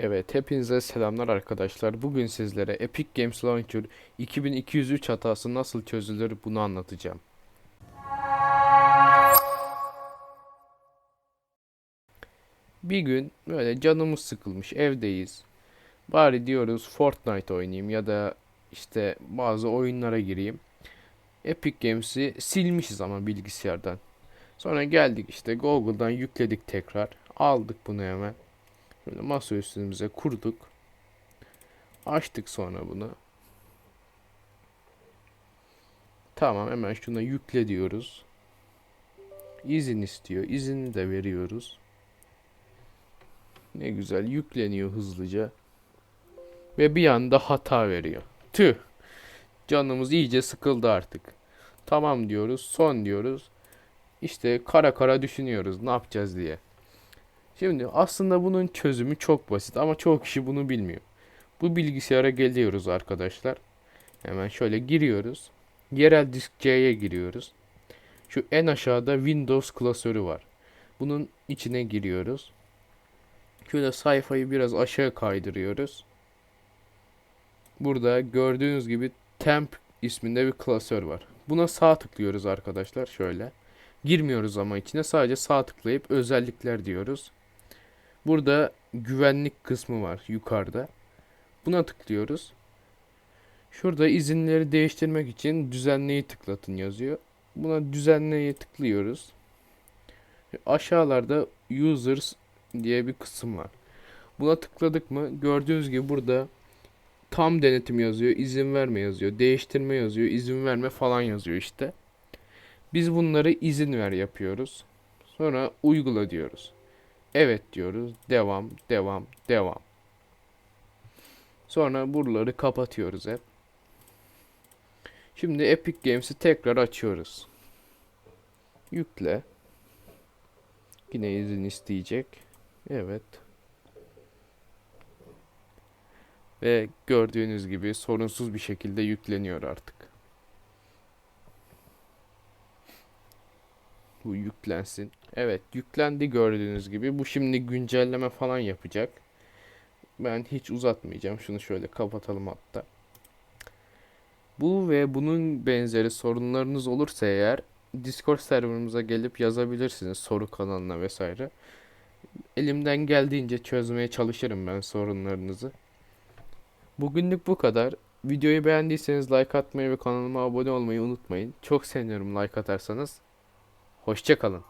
Evet, hepinize selamlar arkadaşlar. Bugün sizlere Epic Games Launcher 2203 hatası nasıl çözülür bunu anlatacağım. Bir gün böyle canımız sıkılmış, evdeyiz. Bari diyoruz Fortnite oynayayım ya da işte bazı oyunlara gireyim. Epic Games'i silmişiz ama bilgisayardan. Sonra geldik işte Google'dan yükledik tekrar. Aldık bunu hemen. Şöyle masa üstümüze kurduk. Açtık sonra bunu. Tamam hemen şuna yükle diyoruz. İzin istiyor. İzini de veriyoruz. Ne güzel yükleniyor hızlıca. Ve bir anda hata veriyor. Tüh. Canımız iyice sıkıldı artık. Tamam diyoruz. Son diyoruz. İşte kara kara düşünüyoruz ne yapacağız diye. Şimdi aslında bunun çözümü çok basit ama çoğu kişi bunu bilmiyor. Bu bilgisayara geliyoruz arkadaşlar. Hemen şöyle giriyoruz. Yerel disk C'ye giriyoruz. Şu en aşağıda Windows klasörü var. Bunun içine giriyoruz. Şöyle sayfayı biraz aşağı kaydırıyoruz. Burada gördüğünüz gibi temp isminde bir klasör var. Buna sağ tıklıyoruz arkadaşlar şöyle. Girmiyoruz ama içine sadece sağ tıklayıp özellikler diyoruz. Burada güvenlik kısmı var yukarıda. Buna tıklıyoruz. Şurada izinleri değiştirmek için düzenleyi tıklatın yazıyor. Buna düzenleyi tıklıyoruz. Aşağılarda users diye bir kısım var. Buna tıkladık mı gördüğünüz gibi burada tam denetim yazıyor, izin verme yazıyor, değiştirme yazıyor, izin verme falan yazıyor işte. Biz bunları izin ver yapıyoruz. Sonra uygula diyoruz. Evet diyoruz. Devam, devam, devam. Sonra buraları kapatıyoruz hep. Şimdi Epic Games'i tekrar açıyoruz. Yükle. Yine izin isteyecek. Evet. Ve gördüğünüz gibi sorunsuz bir şekilde yükleniyor artık. Bu yüklensin. Evet yüklendi gördüğünüz gibi. Bu şimdi güncelleme falan yapacak. Ben hiç uzatmayacağım. Şunu şöyle kapatalım hatta. Bu ve bunun benzeri sorunlarınız olursa eğer Discord serverımıza gelip yazabilirsiniz soru kanalına vesaire. Elimden geldiğince çözmeye çalışırım ben sorunlarınızı. Bugünlük bu kadar. Videoyu beğendiyseniz like atmayı ve kanalıma abone olmayı unutmayın. Çok sevinirim like atarsanız. Hoşçakalın.